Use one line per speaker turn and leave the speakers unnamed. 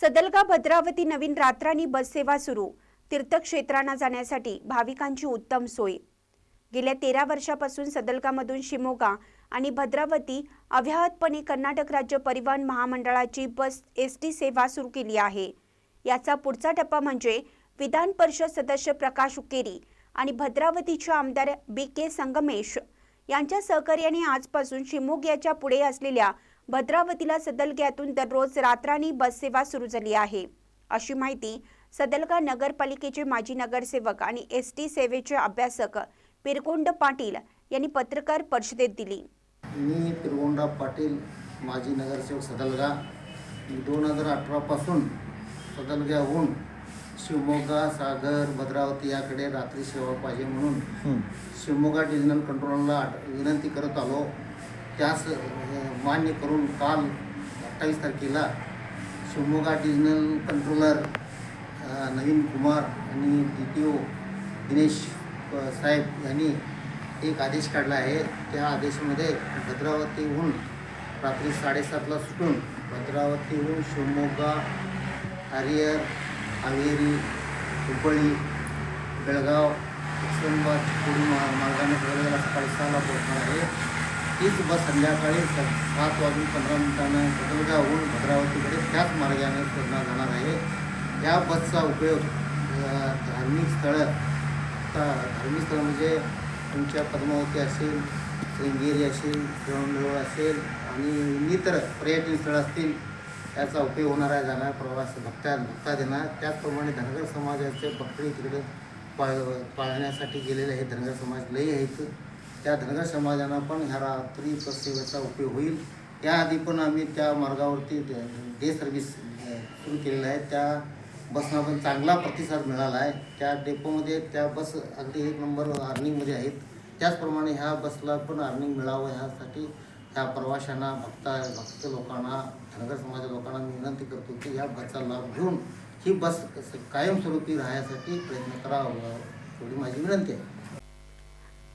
सदलगा भद्रावती नवीन रात्रानी बस सेवा सुरू. तीर्थक्षेत्रांना जाण्यासाठी भाविकांची उत्तम सोय. गेल्या तेरा वर्षापासून सदलगामधून शिमोगा आणि भद्रावती अव्याहतपणे कर्नाटक राज्य परिवहन महामंडळाची बस एस टी सेवा सुरू केली आहे. याचा पुढचा टप्पा म्हणजे विधान परिषद सदस्य प्रकाश उकेरी आणि भद्रावतीचे आमदार बी के संगमेश यांच्या सहकार्याने आजपासून शिमोग्याच्या पुढे असलेल्या भद्रावतीला सदलग्यातून दररोज रात्रानी बस सेवा सुरू झाली आहे. अशी माहिती सदलगा नगरपालिकेचे माजी नगरसेवक आणि एस टी सेवेचे अभ्यासक पिरकोंड पाटील यांनी पत्रकार परिषदेत दिली.
मी तिरगोंडा पाटील माजी नगरसेवक सदलगा. दोन हजार अठरापासून सदलग्याहून शिवमोगा सागर भद्रावती याकडे रात्री सेवा पाहिजे म्हणून शिवमोगा डिव्हिजनल कंट्रोलला विनंती करत आलो. त्यास मान्य करून काल अठ्ठावीस तारखेला शिवमोगा डिव्हिजनल कंट्रोलर नवीन कुमार आणि डी टी ओ दिनेश साहेब यांनी एक आदेश काढला आहे. त्या आदेशामध्ये भद्रावतीहून रात्री साडेसातला सुटून भद्रावतीहून शिवमोगा हरियर हावेरी हुबळी बेळगाव उस्मानाबाद चिकोडी मा मार्गाने बेळगावला सकाळी पोहोचणार आहे. तीच बस संध्याकाळी स सात वाजून पंधरा मिनिटानं सदरगावहून भद्रावतीकडे त्याच मार्गाने सोडण्यात जाणार आहे. या बसचा उपयोग धार्मिक स्थळं धार्मिक स्थळं म्हणजे तुमच्या पद्मावती असेल श्रृंगेरी असेल श्रवणदेवळ असेल आणि इतर पर्यटन स्थळं असतील याचा उपयोग होणार आहे जाणार प्रवास भक्ता भक्ता देणार त्याचप्रमाणे धनगर समाजाचे बकरी तिकडे पाळ पाळण्यासाठी गेलेले हे धनगर समाज लई आहेत. त्या धनगर समाजांना पण ह्या रात्री बस सेवेचा उपयोग होईल. त्याआधी पण आम्ही त्या मार्गावरती डे सर्व्हिस सुरू केलेलं आहे. त्या बसना पण चांगला प्रतिसाद मिळाला आहे. त्या डेपोमध्ये त्या बस अगदी एक नंबर अर्निंगमध्ये आहेत. त्याचप्रमाणे ह्या बसला पण अर्निंग मिळावं ह्यासाठी ह्या प्रवाशांना भक्ता भक्त लोकांना धनगर समाजाच्या लोकांना मी विनंती करतो की ह्या बसचा लाभ घेऊन ही बस कायमस्वरूपी राहण्यासाठी प्रयत्न करावा एवढी माझी विनंती आहे.